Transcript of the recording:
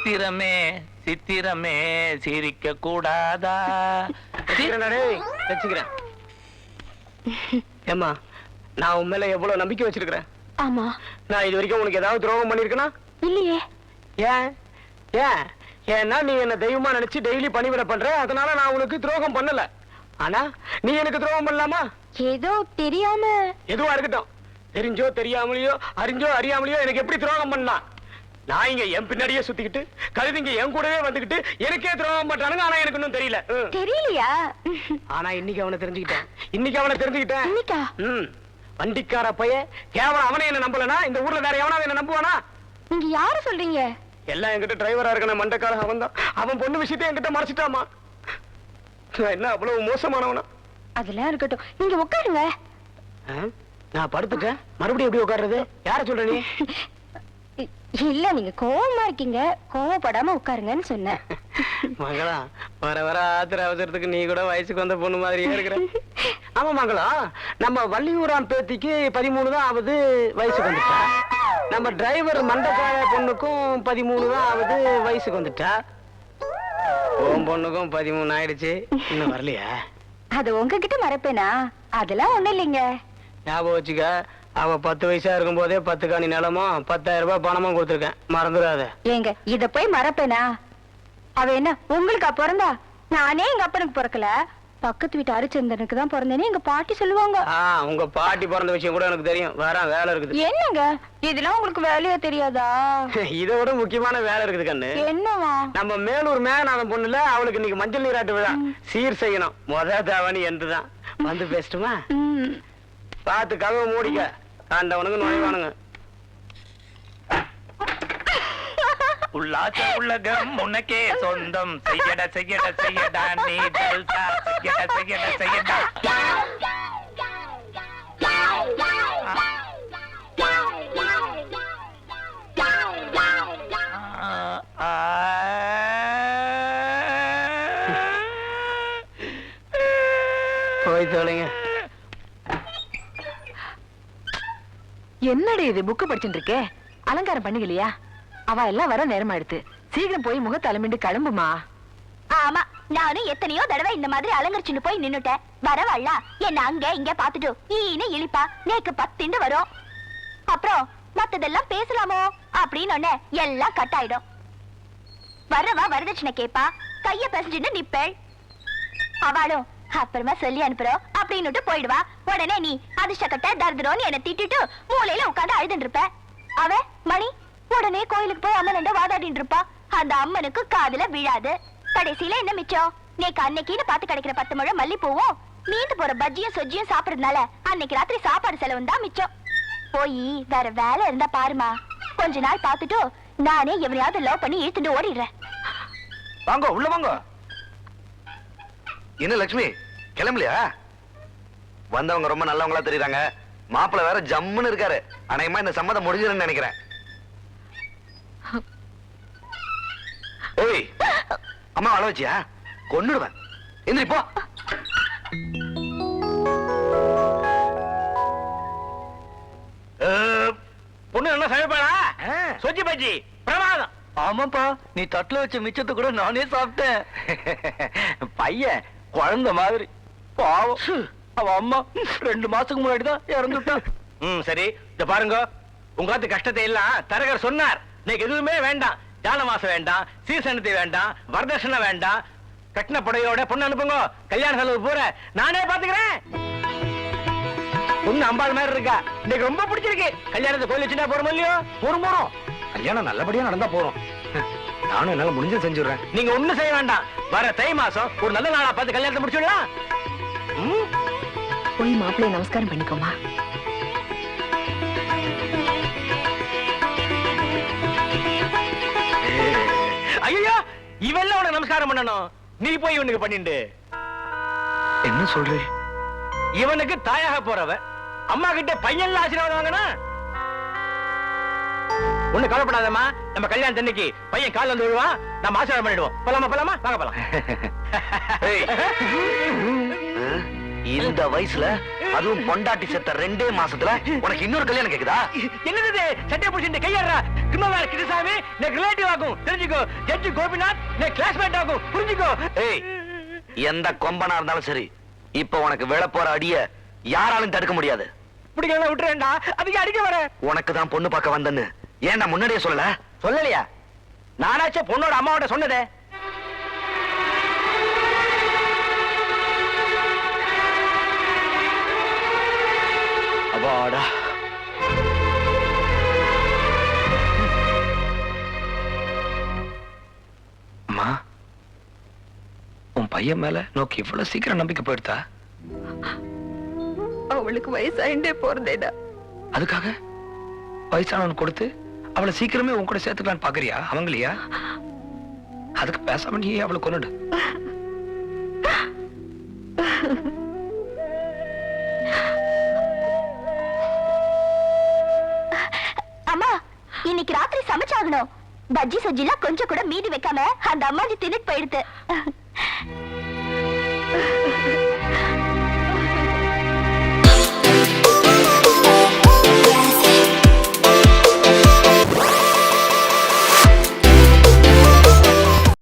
சித்திரமே சித்திரமே சிரிக்க கூடாதா? வச்சுக்கிறேன். ஏம்மா நான் உன் மேல எவ்வளவு நம்பிக்கை வச்சிருக்கிறேன்? ஆமா. நான் இது வரைக்கும் உனக்கு ஏதாவது துரோகம் பண்ணிருக்கேனா இல்லையே. ஏன்? ஏன்? ஏன்னா நீ என்ன தெய்வமா நினைச்சு டெய்லி பணிவிட பண்ற. அதனால நான் உனக்கு துரோகம் பண்ணல. ஆனா நீ எனக்கு துரோகம் பண்ணலாமா? ஏதோ தெரியாம. எதுவா இருக்கட்டும். தெரிஞ்சோ தெரியாமலையோ அறிஞ்சோ அறியாமலையோ எனக்கு எப்படி துரோகம் பண்ணலாம்? நான் இங்க என் பின்னாடியே சுத்திக்கிட்டு கழுதிங்க என் கூடவே வந்துகிட்டு எனக்கே துரோகம் பண்றானுங்க ஆனா எனக்கு இன்னும் தெரியல. தெரியலையா? ஆனா இன்னைக்கு அவனை தெரிஞ்சுக்கிட்டேன். இன்னைக்கு அவனை தெரிஞ்சுக்கிட்டேன். வண்டிக்கார பைய கேவலம் அவனே என்ன நம்பலனா? இந்த ஊர்ல வேற எவனாவது என்ன நம்புவானா? நீங்க யார சொல்றீங்க? எல்லாம் என்கிட்ட டிரைவரா இருக்கான மண்டக்கார அவன் தான் அவன் பொண்ணு விஷயத்தை என்கிட்ட மறைச்சிட்டாமா? என்ன அவ்வளவு மோசமானவனா? அதெல்லாம் இருக்கட்டும். நீங்க உட்காருங்க? நான் படுத்துட்டேன். மறுபடியும் எப்படி உட்கார்றது? யார சொல்ற நீ? இல்ல நீங்க கோவமா இருக்கீங்க. கோவப்படாம உட்காருங்கன்னு சொன்னேன். மங்களா வர வர ஆத்திர அவசரத்துக்கு நீ கூட வயசுக்கு வந்த பொண்ணு மாதிரியே இருக்கிற. ஆமா மங்களா நம்ம வள்ளியூரான் பேத்திக்கு பதிமூணு தான் ஆகுது வயசுக்கு வந்துட்டா. நம்ம டிரைவர் மண்டக்கார பொண்ணுக்கும் பதிமூணு தான் ஆகுது வயசுக்கு வந்துட்டா. உன் பொண்ணுக்கும் பதிமூணு ஆயிடுச்சு. இன்னும் வரலையா? அது உங்ககிட்ட மறப்பேனா? அதெல்லாம் ஒண்ணு இல்லைங்க. ஞாபகம் வச்சுக்க அவ பத்து வயசா இருக்கும் போதே பத்து காணி நிலமும் பத்தாயிரம் ரூபாய் பணமும் கொடுத்துருக்கேன். மறந்துடாத. ஏங்க இத போய் மறப்பேனா? அவ என்ன உங்களுக்கு பிறந்தா? நானே எங்க அப்பனுக்கு பிறக்கல. பக்கத்து வீட்டு அரிச்சந்திரனுக்கு தான் பிறந்தேன்னு எங்க பாட்டி சொல்லுவாங்க. உங்க பாட்டி பிறந்த விஷயம் கூட எனக்கு தெரியும். வரேன் வேலை இருக்குது. என்னங்க? இதெல்லாம் உங்களுக்கு வேலையா தெரியாதா? இதை விட முக்கியமான வேலை இருக்குது கண்ணு. என்னவா? நம்ம மேலூர் மேகநாதன் பொண்ணுல அவளுக்கு இன்னைக்கு மஞ்சள் நீராட்டு விழா. சீர் செய்யணும். முத தேவனி என்றுதான். வந்து பேசட்டுமா. பார்த்து கதவை மூடிக்க. ஆண்டவனுக்கு நுழைவானுங்க. உள்ளாச்ச உள்ளகம் உனக்கே சொந்தம். செய்யட செய்யட செய்யடா நீ டெல்டா செய்யட செய்யட செய்யடா. போய் தொலைங்க என்னடி இது புக்கு படிச்சுட்டு இருக்கே அலங்காரம் பண்ணிக்கலையா? அவ எல்லாம் வர நேரமா எடுத்து சீக்கிரம் போய் முகத்தை அலம்பிட்டு கிளம்புமா? ஆமா நானும் எத்தனையோ தடவை இந்த மாதிரி அலங்கரிச்சுட்டு போய் நின்னுட்டேன். வரவள்ளா என்ன அங்க இங்க பாத்துட்டு ஈனு இழிப்பா நேக்கு பத்திண்டு வரும். அப்புறம் மத்ததெல்லாம் பேசலாமோ? அப்படின்னு ஒண்ணே எல்லாம் கட் ஆயிடும். வரவா வரதட்சணை கேப்பா. கைய பேசிட்டு நிப்பேள். அவளும் அப்புறமா சொல்லி அனுப்புறோம். அப்படின்னுட்டு போயிடுவா. உடனே நீ அதிர்ஷ்டக்கட்ட தர்தரோன்னு என்ன திட்டிட்டு மூலையில உட்காந்து அழுதுன்னு இருப்ப. அவ மணி உடனே கோயிலுக்கு போய் அம்மன் வாதாடிட்டு இருப்பா. அந்த அம்மனுக்கு காதுல விழாது. கடைசியில என்ன மிச்சம்? நேக்கு அன்னைக்குன்னு பார்த்து கிடைக்கிற பத்து முழம் மல்லிப்பூவும் மீந்து போற பஜ்ஜியும் சொஜ்ஜியும் சாப்பிடுறதுனால அன்னைக்கு ராத்திரி சாப்பாடு செலவு தான் மிச்சம். போய் வேற வேலை இருந்தா பாருமா. கொஞ்ச நாள் பார்த்துட்டு நானே எவனையாவது லவ் பண்ணி இழுத்துட்டு ஓடிடுறேன். வாங்க உள்ள வாங்க. என்ன லட்சுமி? கிளம்பலையா? வந்தவங்க ரொம்ப நல்லவங்களா தெரியுறாங்க. மாப்பிள்ளை வேற ஜம்முன்னு இருக்காரு. அநேகமா இந்த சம்மதம் முடிஞ்சிருன்னு நினைக்கிறேன். ஓய் அம்மா வள வச்சியா? கொன்னுடுவேன். எந்திரி போ. பொண்ணு என்ன சமைப்பாளா? சொஜி பஜ்ஜி பிரமாதம். ஆமாப்பா நீ தட்டுல வச்ச மிச்சத்தை கூட நானே சாப்பிட்டேன். பையன் குழந்தை மாதிரி. பாவம். அவ அம்மா ரெண்டு மாசத்துக்கு முன்னாடி தான் இறந்துட்டான் ம் சரி. இந்த பாருங்க. உங்காத்து கஷ்டத்தை எல்லாம் தரகர் சொன்னார். இன்னைக்கு எதுவுமே வேண்டாம். ஜான மாசம் வேண்டாம் சீசனத்தை வேண்டாம் வரதட்சணை வேண்டாம். கட்டின புடையோட பொண்ணு அனுப்புங்க. கல்யாண செலவு பூரா நானே பாத்துக்கிறேன். பொண்ணு அம்பாள் மாதிரி இருக்கா. இன்னைக்கு ரொம்ப பிடிச்சிருக்கு. கல்யாணத்தை கோயில் வச்சுட்டா போறோம் இல்லையோ? போறோம் போறோம். கல்யாணம் நல்லபடியா நடந்தா போறோம். நானும் என்னால முடிஞ்சது செஞ்சுடுறேன். நீங்க ஒண்ணும் செய்ய வேண்டாம். வர தை மாசம் ஒரு நல்ல நாளா பார்த்து கல்யாணத்தை முடிச்சுடலாம். ம்? போய் மாப்பிள்ளைய நமஸ்காரம் பண்ணிக்கோமா. ஐயோ இவெல்லாம் உனக்கு நமஸ்காரம் பண்ணணும். நீ போய் இவனுக்கு பண்ணிண்டு. என்ன சொல்றே? இவனுக்கு தாயாக போறவ. அம்மா கிட்ட பையன்ல ஆசீர்வாதம் வாங்கினா ஒண்ணு கவலைப்படாதம்மா. நம்ம கல்யாணம் அன்னைக்கு பையன் கால் வந்து விழுவான். நம்ம ஆசீர்வாதம் பண்ணிடுவோம். போலாமா போலாமா? வாங்க போலாம். இந்த வயசுல அதுவும் பொண்டாட்டி செத்த ரெண்டே மாசத்துல உனக்கு இன்னொரு கல்யாணம் கேக்குதா? என்னது இது? சட்டையை பிடிச்சிட்டு கையாடுறா? கும்பவேல கிருஷ்ணசாமி எனக்கு ரிலேட்டிவ் ஆகும். தெரிஞ்சுக்கோ. ஜட்ஜி கோபிநாத் எனக்கு கிளாஸ்மேட் ஆகும். புரிஞ்சுக்கோ. ஏய் எந்த கொம்பனா இருந்தாலும் சரி இப்ப உனக்கு விழ போற அடிய யாராலும் தடுக்க முடியாது. பிடிக்கலாம் விட்டுறேன்டா. அதுக்கு அடிக்க வரேன் உனக்கு தான் பொண்ணு பார்க்க வந்தேன்னு. ஏன்டா முன்னாடியே சொல்லல? சொல்லலையா? நானாச்சே பொண்ணோட அம்மாவோட சொன்னதே. அப்பாடா. அம்மா உன் பையன் மேல நோக்கி இவ்வளவு சீக்கிரம் நம்பிக்கை போயிடுதா? அவளுக்கு வயசாயிண்டே போறதேடா. அதுக்காக வயசானவன் கொடுத்து அவளை சீக்கிரமே உன் கூட சேர்த்துக்கலான்னு பாக்குறியா? அவங்களையா? அதுக்கு பேசாம நீ அவளை கொன்னுடு. அம்மா இன்னைக்கு ராத்திரி சமைச்சாகணும். பஜ்ஜி சஜ்ஜிலாம் கொஞ்சம் கூட மீதி வைக்காம அந்த அம்மாஜி தின்னுட்டு போயிடுது.